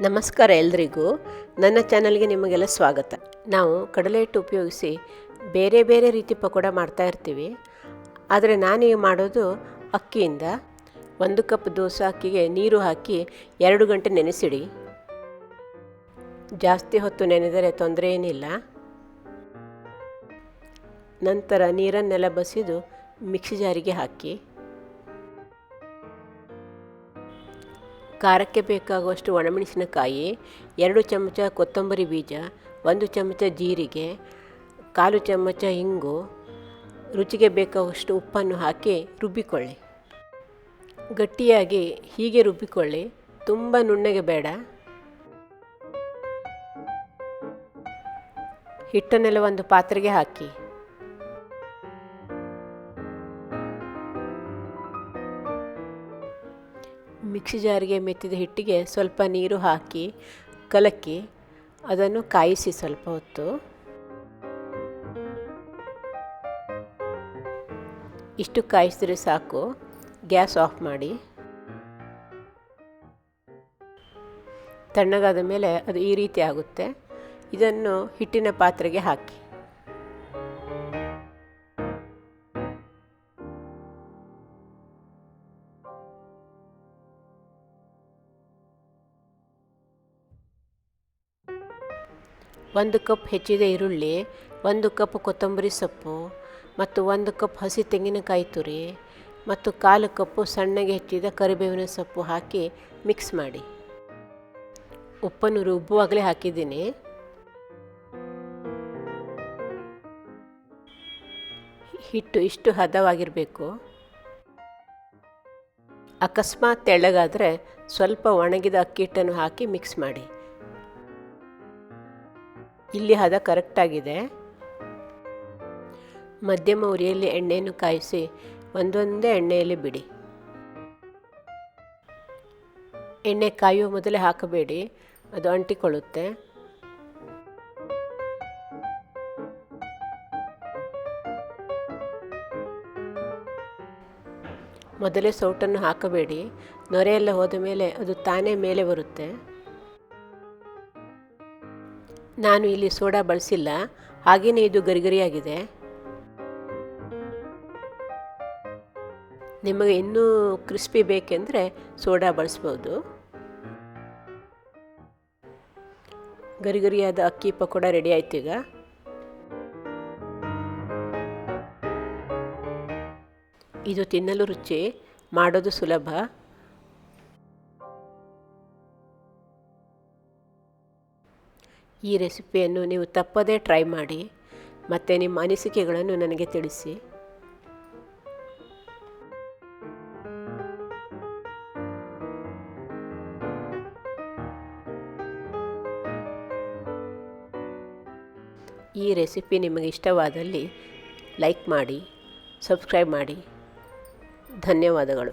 ನಮಸ್ಕಾರ ಎಲ್ರಿಗೂ. ನನ್ನ ಚಾನಲ್ಗೆ ನಿಮಗೆಲ್ಲ ಸ್ವಾಗತ. ನಾವು ಕಡಲೆ ಹಿಟ್ಟು ಉಪಯೋಗಿಸಿ ಬೇರೆ ಬೇರೆ ರೀತಿ ಪಕೋಡ ಮಾಡ್ತಾ ಇರ್ತೀವಿ. ಆದರೆ ನಾನೀಗ ಮಾಡೋದು ಅಕ್ಕಿಯಿಂದ. ಒಂದು ಕಪ್ ದೋಸೆ ಅಕ್ಕಿಗೆ ನೀರು ಹಾಕಿ ಎರಡು ಗಂಟೆ ನೆನೆಸಿಡಿ. ಜಾಸ್ತಿ ಹೊತ್ತು ನೆನೆದರೆ ತೊಂದರೆ ಏನಿಲ್ಲ. ನಂತರ ನೀರನ್ನೆಲ್ಲ ಬಸಿದು ಮಿಕ್ಸಿ ಜಾರಿಗೆ ಹಾಕಿ. ಖಾರಕ್ಕೆ ಬೇಕಾಗುವಷ್ಟು ಒಣಮೆಣಸಿನಕಾಯಿ, ಎರಡು ಚಮಚ ಕೊತ್ತಂಬರಿ ಬೀಜ, ಒಂದು ಚಮಚ ಜೀರಿಗೆ, ಕಾಲು ಚಮಚ ಇಂಗು, ರುಚಿಗೆ ಬೇಕಾಗುವಷ್ಟು ಉಪ್ಪನ್ನು ಹಾಕಿ ರುಬ್ಬಿಕೊಳ್ಳಿ. ಗಟ್ಟಿಯಾಗಿ ಹೀಗೆ ರುಬ್ಬಿಕೊಳ್ಳಿ. ತುಂಬ ನುಣ್ಣಗೆ ಬೇಡ. ಹಿಟ್ಟನ್ನೆಲ್ಲ ಒಂದು ಪಾತ್ರೆಗೆ ಹಾಕಿ. ಮಿಕ್ಸಿ ಜಾರಿಗೆ ಮೆತ್ತಿದ ಹಿಟ್ಟಿಗೆ ಸ್ವಲ್ಪ ನೀರು ಹಾಕಿ, ಕಲಕಿ, ಅದನ್ನು ಕಾಯಿಸಿ ಸ್ವಲ್ಪ ಹೊತ್ತು. ಇಷ್ಟು ಕಾಯಿಸಿದ್ರೆ ಸಾಕು. ಗ್ಯಾಸ್ ಆಫ್ ಮಾಡಿ. ತಣ್ಣಗಾದ ಮೇಲೆ ಅದು ಈ ರೀತಿ ಆಗುತ್ತೆ. ಇದನ್ನು ಹಿಟ್ಟಿನ ಪಾತ್ರೆಗೆ ಹಾಕಿ. ಒಂದು ಕಪ್ ಹೆಚ್ಚಿದ ಈರುಳ್ಳಿ, ಒಂದು ಕಪ್ ಕೊತ್ತಂಬರಿ ಸೊಪ್ಪು ಮತ್ತು ಒಂದು ಕಪ್ ಹಸಿ ತೆಂಗಿನಕಾಯಿ ತುರಿ ಮತ್ತು ಕಾಲು ಕಪ್ಪು ಸಣ್ಣಗೆ ಹೆಚ್ಚಿದ ಕರಿಬೇವಿನ ಸೊಪ್ಪು ಹಾಕಿ ಮಿಕ್ಸ್ ಮಾಡಿ. ಉಪ್ಪನ್ನು ರುಬ್ಬುವಾಗಲೇ ಹಾಕಿದ್ದೀನಿ. ಹಿಟ್ಟು ಇಷ್ಟು ಹದವಾಗಿರಬೇಕು. ಅಕಸ್ಮಾತ್ ತೆಳ್ಳಗಾದರೆ ಸ್ವಲ್ಪ ಒಣಗಿದ ಅಕ್ಕಿ ಹಿಟ್ಟನ್ನು ಹಾಕಿ ಮಿಕ್ಸ್ ಮಾಡಿ. ಇಲ್ಲಿ ಹದ ಕರೆಕ್ಟಾಗಿದೆ ಮಧ್ಯಮ ಉರಿಯಲ್ಲಿ ಎಣ್ಣೆಯನ್ನು ಕಾಯಿಸಿ, ಒಂದೊಂದೇ ಎಣ್ಣೆಯಲ್ಲಿ ಬಿಡಿ. ಎಣ್ಣೆ ಕಾಯುವ ಮೊದಲೇ ಹಾಕಬೇಡಿ, ಅದು ಅಂಟಿಕೊಳ್ಳುತ್ತೆ. ಮೊದಲೇ ಸೌಟನ್ನು ಹಾಕಬೇಡಿ, ನೊರೆಯೆಲ್ಲ ಹೋದ ಮೇಲೆ ಅದು ತಾನೇ ಮೇಲೆ ಬರುತ್ತೆ. ನಾನು ಇಲ್ಲಿ ಸೋಡಾ ಬಳಸಿಲ್ಲ ಹಾಗೆಯೇ ಇದು ಗರಿಗರಿಯಾಗಿದೆ. ನಿಮಗೆ ಇನ್ನೂ ಕ್ರಿಸ್ಪಿ ಬೇಕೆಂದರೆ ಸೋಡಾ ಬಳಸ್ಬೋದು. ಗರಿಗರಿಯಾದ ಅಕ್ಕಿ ಪಕೋಡ ರೆಡಿ ಆಯ್ತು ಈಗ. ಇದು ತಿನ್ನಲು ರುಚಿ, ಮಾಡೋದು ಸುಲಭ. ಈ ರೆಸಿಪಿಯನ್ನು ನೀವು ತಪ್ಪದೇ ಟ್ರೈ ಮಾಡಿ ಮತ್ತು ನಿಮ್ಮ ಅನಿಸಿಕೆಗಳನ್ನು ನನಗೆ ತಿಳಿಸಿ. ಈ ರೆಸಿಪಿ ನಿಮಗೆ ಇಷ್ಟವಾದಲ್ಲಿ ಲೈಕ್ ಮಾಡಿ, ಸಬ್ಸ್ಕ್ರೈಬ್ ಮಾಡಿ. ಧನ್ಯವಾದಗಳು.